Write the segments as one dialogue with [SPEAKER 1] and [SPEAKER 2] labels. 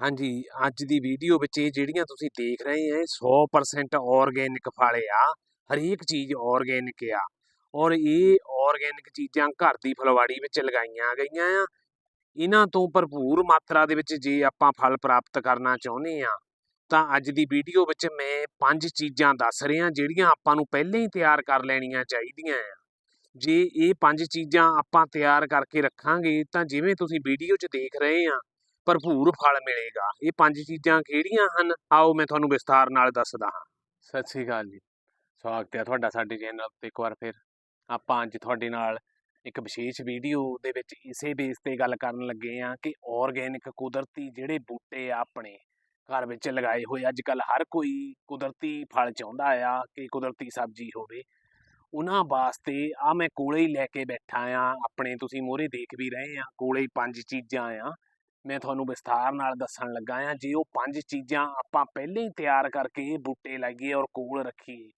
[SPEAKER 1] ਹਾਂਜੀ, ਅੱਜ ਦੀ ਵੀਡੀਓ ਵਿੱਚ ਇਹ ਜਿਹੜੀਆਂ ਤੁਸੀਂ ਦੇਖ ਰਹੇ ਆ ਇਹ 100% ਆਰਗੇਨਿਕ ਫਲ ਆ, ਹਰੇਕ ਚੀਜ਼ ਆਰਗੇਨਿਕ ਆ। ਔਰ ਇਹ ਆਰਗੇਨਿਕ ਚੀਜ਼ਾਂ ਘਰ ਦੀ ਫਲਵਾੜੀ ਵਿੱਚ ਲਗਾਈਆਂ ਗਈਆਂ ਆ। ਇਹਨਾਂ ਤੋਂ ਭਰਪੂਰ ਮਾਤਰਾ ਦੇ ਵਿੱਚ ਜੇ ਆਪਾਂ ਫਲ ਪ੍ਰਾਪਤ ਕਰਨਾ ਚਾਹੁੰਦੇ ਆ, ਤਾਂ ਅੱਜ ਦੀ ਵੀਡੀਓ ਵਿੱਚ ਮੈਂ ਪੰਜ ਚੀਜ਼ਾਂ ਦੱਸ ਰਿਹਾ ਜਿਹੜੀਆਂ ਆਪਾਂ ਨੂੰ ਪਹਿਲਾਂ ਹੀ ਤਿਆਰ ਕਰ ਲੈਣੀਆਂ ਚਾਹੀਦੀਆਂ ਆ। ਜੇ ਇਹ ਪੰਜ ਚੀਜ਼ਾਂ ਆਪਾਂ ਤਿਆਰ ਕਰਕੇ ਰੱਖਾਂਗੇ, ਤਾਂ ਜਿਵੇਂ ਤੁਸੀਂ ਵੀਡੀਓ 'ਚ ਦੇਖ ਰਹੇ ਆ ਭਰਪੂਰ ਫਲ ਮਿਲੇਗਾ। ਇਹ ਪੰਜ ਚੀਜ਼ਾਂ ਕਿਹੜੀਆਂ ਹਨ? ਆਓ ਮੈਂ ਤੁਹਾਨੂੰ ਵਿਸਥਾਰ ਨਾਲ ਦੱਸਦਾ ਹਾਂ। ਸਤਿ ਸ੍ਰੀ ਅਕਾਲ ਜੀ। ਸਵਾਗਤ ਹੈ ਤੁਹਾਡਾ ਸਾਡੇ ਚੈਨਲ ਤੇ ਇੱਕ ਵਾਰ ਫਿਰ। ਆਪਾਂ ਅੱਜ ਤੁਹਾਡੇ ਨਾਲ ਇੱਕ ਵਿਸ਼ੇਸ਼ ਵੀਡੀਓ ਦੇ ਵਿੱਚ ਇਸੇ ਬੇਸ ਤੇ ਗੱਲ ਕਰਨ ਲੱਗੇ ਆ ਕਿ ਆਰਗੇਨਿਕ ਕੁਦਰਤੀ ਜਿਹੜੇ ਬੂਟੇ ਆ ਆਪਣੇ ਘਰ ਵਿੱਚ ਲਗਾਏ ਹੋਏ ਅੱਜ ਕੱਲ ਹਰ ਕੋਈ ਕੁਦਰਤੀ ਫਲ ਚਾਹੁੰਦਾ ਆ ਕਿ ਕੁਦਰਤੀ ਸਬਜ਼ੀ ਹੋਵੇ। ਉਹਨਾਂ ਵਾਸਤੇ ਆ ਮੈਂ ਕੋਲੇ ਹੀ ਲੈ ਕੇ ਬੈਠਾ ਆ। ਆਪਣੇ ਤੁਸੀਂ ਮੋਹਰੇ ਦੇਖ ਵੀ ਰਹੇ ਆ, ਕੋਲੇ ਪੰਜ ਚੀਜ਼ਾਂ ਆ। ਮੈਂ ਤੁਹਾਨੂੰ ਵਿਸਥਾਰ ਨਾਲ ਦੱਸਣ ਲੱਗਾ ਆ ਜੇ ਉਹ ਪੰਜ ਚੀਜ਼ਾਂ ਆਪਾਂ ਪਹਿਲਾਂ ਹੀ ਤਿਆਰ ਕਰਕੇ ਬੂਟੇ ਲਾਈਏ ਔਰ ਕੋਲ ਰੱਖੀਏ,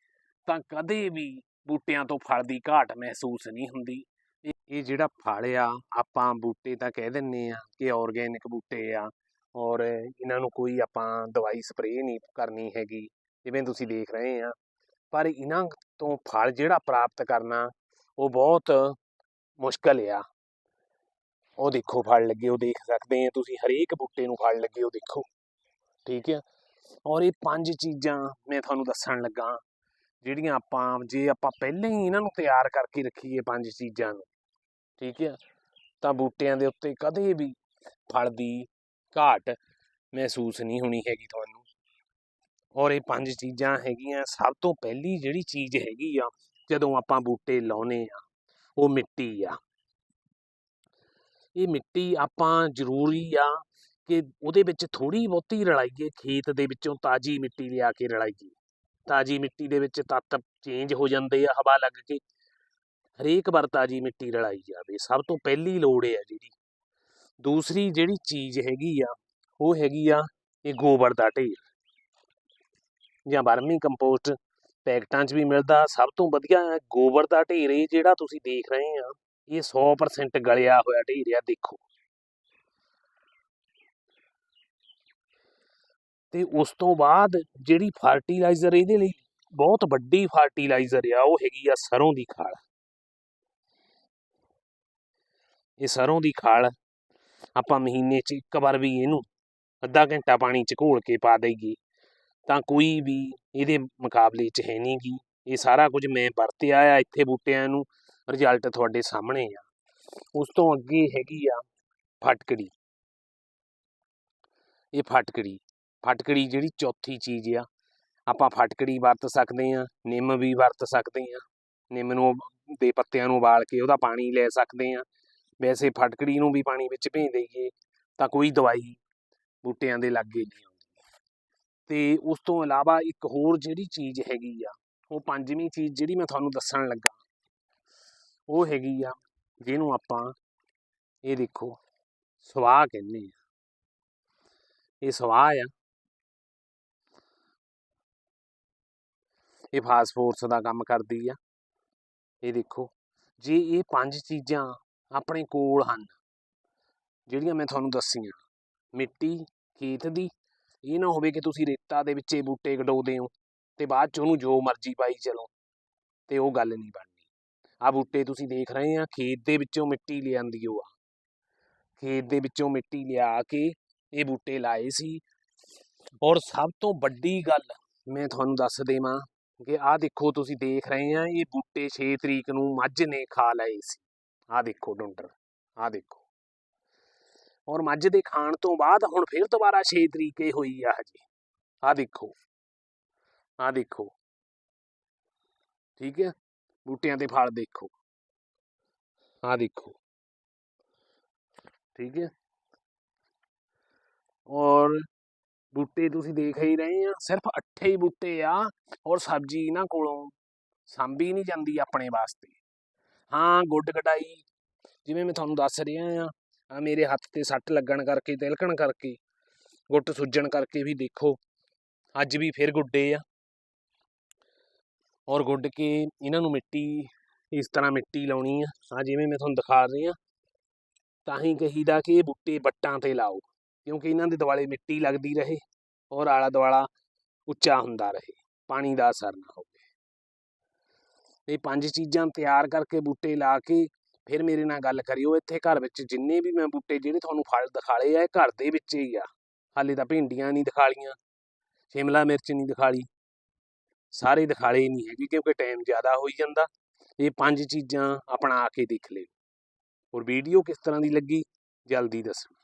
[SPEAKER 1] ਤਾਂ ਕਦੇ ਵੀ ਬੂਟਿਆਂ ਤੋਂ ਫਲ ਦੀ ਘਾਟ ਮਹਿਸੂਸ ਨਹੀਂ ਹੁੰਦੀ। ਇਹ- ਇਹ ਜਿਹੜਾ ਫਲ ਆ, ਆਪਾਂ ਬੂਟੇ ਤਾਂ ਕਹਿ ਦਿੰਨੇ ਆ ਕਿ ਆਰਗੇਨਿਕ ਬੂਟੇ ਆ ਔਰ ਇਹਨਾਂ ਨੂੰ ਕੋਈ ਆਪਾਂ ਦਵਾਈ ਸਪਰੇਅ ਨਹੀਂ ਕਰਨੀ ਹੈਗੀ, ਜਿਵੇਂ ਤੁਸੀਂ ਦੇਖ ਰਹੇ ਆ। ਪਰ ਇਹਨਾਂ ਤੋਂ ਫਲ ਜਿਹੜਾ ਪ੍ਰਾਪਤ ਕਰਨਾ, ਉਹ ਬਹੁਤ ਮੁਸ਼ਕਲ ਆ। ਉਹ ਦੇਖੋ, ਫਲ ਲੱਗੇ, ਉਹ ਦੇਖ ਸਕਦੇ ਆ ਤੁਸੀਂ, ਹਰੇਕ ਬੂਟੇ ਨੂੰ ਫਲ ਲੱਗੇ, ਉਹ ਦੇਖੋ। ਠੀਕ ਆ? ਔਰ ਇਹ ਪੰਜ ਚੀਜ਼ਾਂ ਮੈਂ ਤੁਹਾਨੂੰ ਦੱਸਣ ਲੱਗਾ ਜਿਹੜੀਆਂ ਆਪਾਂ, ਜੇ ਆਪਾਂ ਪਹਿਲਾਂ ਹੀ ਇਹਨਾਂ ਨੂੰ ਤਿਆਰ ਕਰਕੇ ਰੱਖੀਏ ਪੰਜ ਚੀਜ਼ਾਂ ਨੂੰ, ਠੀਕ ਆ? ਤਾਂ ਬੂਟਿਆਂ ਦੇ ਉੱਤੇ ਕਦੇ ਵੀ ਫਲ ਦੀ ਘਾਟ ਮਹਿਸੂਸ ਨਹੀਂ ਹੋਣੀ ਹੈਗੀ ਤੁਹਾਨੂੰ। ਔਰ ਇਹ ਪੰਜ ਚੀਜ਼ਾਂ ਹੈਗੀਆਂ, ਸਭ ਤੋਂ ਪਹਿਲੀ ਜਿਹੜੀ ਚੀਜ਼ ਹੈਗੀ ਆ, ਜਦੋਂ ਆਪਾਂ ਬੂਟੇ ਲਾਉਨੇ ਆ, ਉਹ ਮਿੱਟੀ ਆ। ਇਹ ਮਿੱਟੀ ਆਪਾਂ ਜ਼ਰੂਰੀ ਆ ਕਿ ਉਹਦੇ ਵਿੱਚ ਥੋੜੀ ਬਹੁਤੀ ਰਲਾਈਏ ਖੇਤ ਦੇ ਵਿੱਚੋਂ ਤਾਜ਼ੀ ਮਿੱਟੀ ਲਿਆ ਕੇ ਰਲਾਈਏ ਤਾਜ਼ੀ ਮਿੱਟੀ ਦੇ ਵਿੱਚ ਤੱਤ ਚੇਂਜ ਹੋ ਜਾਂਦੇ ਆ, ਹਵਾ ਲੱਗ ਕੇ। ਹਰੇਕ ਵਾਰ ਤਾਜ਼ੀ ਮਿੱਟੀ ਰਲਾਈ ਜਾਵੇ, ਸਭ ਤੋਂ ਪਹਿਲੀ ਲੋੜ ਹੈ ਜਿਹੜੀ। ਦੂਸਰੀ ਜਿਹੜੀ ਚੀਜ਼ ਹੈਗੀ ਆ, ਉਹ ਹੈਗੀ ਆ ਇਹ ਗੋਬਰ ਦਾ ਢੇਰ। ਜਾਂ ਵਰਮੀ ਕੰਪੋਸਟ ਪੈਕਟਾਂ 'ਚ ਵੀ ਮਿਲਦਾ, ਸਭ ਤੋਂ ਵਧੀਆ ਗੋਬਰ ਦਾ ਢੇਰ ਇਹ ਜਿਹੜਾ ਤੁਸੀਂ ਦੇਖ ਰਹੇ ਆ। ਇਹ 100% ਗਲਿਆ ਹੋਇਆ ਢੇਰ ਆ ਦੇਖੋ। ਤੇ ਉਸ ਤੋਂ ਬਾਅਦ ਜਿਹੜੀ ਫਰਟੀਲਾਈਜ਼ਰ ਇਹਦੇ ਲਈ ਬਹੁਤ ਵੱਡੀ ਫਰਟੀਲਾਈਜ਼ਰ ਆ, ਉਹ ਹੈਗੀ ਆ ਸਰੋਂ ਦੀ ਖਾਲ। ਇਹ ਸਰੋਂ ਦੀ ਖਾਲ ਆਪਾਂ ਮਹੀਨੇ 'ਚ ਇੱਕ ਵਾਰ ਵੀ ਇਹਨੂੰ ਅੱਧਾ ਘੰਟਾ ਪਾਣੀ 'ਚ ਘੋਲ ਕੇ ਪਾ ਦੇਈਏ, ਤਾਂ ਕੋਈ ਵੀ ਇਹਦੇ ਮੁਕਾਬਲੇ 'ਚ ਹੈ ਨਹੀਂਗੀ ਇਹ ਸਾਰਾ ਕੁਝ ਮੈਂ ਵਰਤਿਆ ਆ ਇੱਥੇ ਬੂਟਿਆਂ ਨੂੰ। ਰਿਜ਼ਲਟ ਤੁਹਾਡੇ ਸਾਹਮਣੇ ਆ। ਉਸ ਤੋਂ ਅੱਗੇ ਹੈਗੀ ਆ ਫਟਕੜੀ। ਇਹ ਫਟਕੜੀ ਫਟਕੜੀ ਜਿਹੜੀ ਚੌਥੀ ਚੀਜ਼ ਆ। ਆਪਾਂ ਫਟਕੜੀ ਵਰਤ ਸਕਦੇ ਆ, ਨਿੰਮ ਵੀ ਵਰਤ ਸਕਦੇ ਆ। ਨਿੰਮ ਨੂੰ ਦੇ ਪੱਤਿਆਂ ਨੂੰ ਉਬਾਲ ਕੇ ਉਹਦਾ ਪਾਣੀ ਲੈ ਸਕਦੇ ਆ। ਵੈਸੇ ਫਟਕੜੀ ਨੂੰ ਵੀ ਪਾਣੀ ਵਿੱਚ ਭੇਜ ਦਈਏ, ਤਾਂ ਕੋਈ ਦਵਾਈ ਬੂਟਿਆਂ ਦੇ ਲਾਗੇ ਨਹੀਂ ਆਉਂਦੀ। ਤੇ ਉਸ ਤੋਂ ਇਲਾਵਾ ਇੱਕ ਹੋਰ ਜਿਹੜੀ ਚੀਜ਼ ਹੈਗੀ ਆ, ਉਹ ਪੰਜਵੀਂ ਚੀਜ਼ ਜਿਹੜੀ ਮੈਂ ਤੁਹਾਨੂੰ ਦੱਸਣ ਲੱਗਾ ਉਹ ਹੈਗੀ ਆ ਜਿਹਨੂੰ ਆਪਾਂ ਇਹ ਦੇਖੋ ਸਵਾਹ ਕਹਿੰਦੇ ਆ। ਇਹ ਸਵਾਹ ਆ। ਇਹ ਫਾਸਫੋਰਸ ਦਾ ਕੰਮ ਕਰਦੀ ਆ। ਇਹ ਦੇਖੋ, ਜੇ ਇਹ ਪੰਜ ਚੀਜ਼ਾਂ ਆਪਣੇ ਕੋਲ ਹਨ, ਜਿਹੜੀਆਂ ਮੈਂ ਤੁਹਾਨੂੰ ਦੱਸੀਆਂ, ਮਿੱਟੀ, ਖੇਤ ਦੀ, ਇਹ ਨਾ ਹੋਵੇ ਕਿ ਤੁਸੀਂ ਰੇਤਾ ਦੇ ਵਿੱਚ ਇਹ ਬੂਟੇ ਗਡੋਦੇ ਹੋ ਤੇ ਬਾਅਦ ਚ ਉਹਨੂੰ ਜੋ ਮਰਜ਼ੀ ਪਾਈ ਚਲੋ, ਤੇ ਉਹ ਗੱਲ ਨਹੀਂ ਬਣਦੀ। ਆ ਬੂਟੇ ਤੁਸੀਂ ਦੇਖ ਰਹੇ ਆ, ਖੇਤ ਦੇ ਵਿੱਚੋਂ ਮਿੱਟੀ ਲਿਆਂਦੀ ਉਹ ਆ। ਖੇਤ ਦੇ ਵਿੱਚੋਂ ਮਿੱਟੀ ਲਿਆ ਕੇ ਇਹ ਬੂਟੇ ਲਾਏ ਸੀ। ਔਰ ਸਭ ਤੋਂ ਵੱਡੀ ਗੱਲ ਮੈਂ ਤੁਹਾਨੂੰ ਦੱਸ ਦੇਵਾਂ ਕਿ ਆਹ ਦੇਖੋ ਤੁਸੀਂ ਦੇਖ ਰਹੇ ਆ, ਇਹ ਬੂਟੇ 6 ਤਰੀਕ ਨੂੰ ਮੱਝ ਨੇ ਖਾ ਲਏ ਸੀ। ਆਹ ਦੇਖੋ ਡੁੰਡਰ, ਆਹ ਦੇਖੋ। ਔਰ ਮੱਝ ਦੇ ਖਾਣ ਤੋਂ ਬਾਅਦ ਹੁਣ ਫਿਰ ਦੁਬਾਰਾ 6 ਇਹ ਹੋਈ ਆ ਹਜੇ। ਆਹ ਦੇਖੋ ਆਹ ਦੇਖੋ। ਠੀਕ ਹੈ? ਬੂਟਿਆਂ ਦੇ ਫਲ ਦੇਖੋ। ਆਹ ਦੇਖੋ। ਠੀਕ ਹੈ। ਔਰ ਬੂਟੇ ਤੁਸੀਂ ਦੇਖ ਹੀ ਰਹੇ ਆ ਸਿਰਫ ਅੱਠੇ ਹੀ ਬੂਟੇ ਆ ਔਰ ਸਬਜ਼ੀ ਇਹਨਾਂ ਕੋਲੋਂ ਸਾਂਭੀ ਨਹੀਂ ਜਾਂਦੀ ਆਪਣੇ ਵਾਸਤੇ। ਹਾਂ ਗੁੱਡ ਕਟਾਈ ਜਿਵੇਂ ਮੈਂ ਤੁਹਾਨੂੰ ਦੱਸ ਰਿਹਾ ਆ ਆ ਮੇਰੇ ਹੱਥ ਤੇ ਸੱਟ ਲੱਗਣ ਕਰਕੇ ਤਿਲਕਣ ਕਰਕੇ ਗੁੱਟ ਸੁੱਜਣ ਕਰਕੇ ਵੀ ਦੇਖੋ ਅੱਜ ਵੀ ਫਿਰ ਗੁੱਡੇ ਆ। ਔਰ ਗੁੱਡ ਕੇ ਇਹਨਾਂ ਨੂੰ ਮਿੱਟੀ, ਇਸ ਤਰ੍ਹਾਂ ਮਿੱਟੀ ਲਾਉਣੀ ਆ। ਆ ਜਿਵੇਂ ਮੈਂ ਤੁਹਾਨੂੰ ਦਿਖਾ ਰਿਹਾ ਤਾਂ ਹੀ ਕਹੀਦਾ ਕਿ ਇਹ ਬੂਟੇ ਵੱਟਾਂ ਤੇ ਲਾਓ, ਕਿਉਂਕਿ ਇਹਨਾਂ ਦੇ ਦੁਆਲੇ ਮਿੱਟੀ ਲੱਗਦੀ ਰਹੇ ਔਰ ਆਲਾ ਦੁਆਲਾ ਉੱਚਾ ਹੁੰਦਾ ਰਹੇ, ਪਾਣੀ ਦਾ ਅਸਰ ਨਾ ਹੋਵੇ। ਇਹ ਪੰਜ ਚੀਜ਼ਾਂ ਤਿਆਰ ਕਰਕੇ ਬੂਟੇ ਲਾ ਕੇ ਫਿਰ ਮੇਰੇ ਨਾਲ ਗੱਲ ਕਰਿਓ। ਇੱਥੇ ਘਰ ਵਿੱਚ ਜਿੰਨੇ ਵੀ ਮੈਂ ਬੂਟੇ, ਜਿਹੜੇ ਤੁਹਾਨੂੰ ਫਲ ਦਿਖਾਲੇ ਆ, ਇਹ ਘਰ ਦੇ ਵਿੱਚ ਹੀ ਆ। ਹਾਲੇ ਤਾਂ ਭਿੰਡੀਆਂ ਨਹੀਂ ਦਿਖਾਲੀਆਂ, ਸ਼ਿਮਲਾ ਮਿਰਚ ਨਹੀਂ ਦਿਖਾਲੀ। ਸਾਰੇ ਦਿਖਾਲੇ ਨਹੀਂ ਹੈਗੇ ਕਿਉਂਕਿ ਟਾਈਮ ਜ਼ਿਆਦਾ ਹੋਈ ਜਾਂਦਾ। ਇਹ ਪੰਜ ਚੀਜ਼ਾਂ ਆਪਣਾ ਆ ਕੇ ਦੇਖ ਲਿਓ। ਔਰ ਵੀਡੀਓ ਕਿਸ ਤਰ੍ਹਾਂ ਦੀ ਲੱਗੀ ਜਲਦੀ ਦੱਸੋ।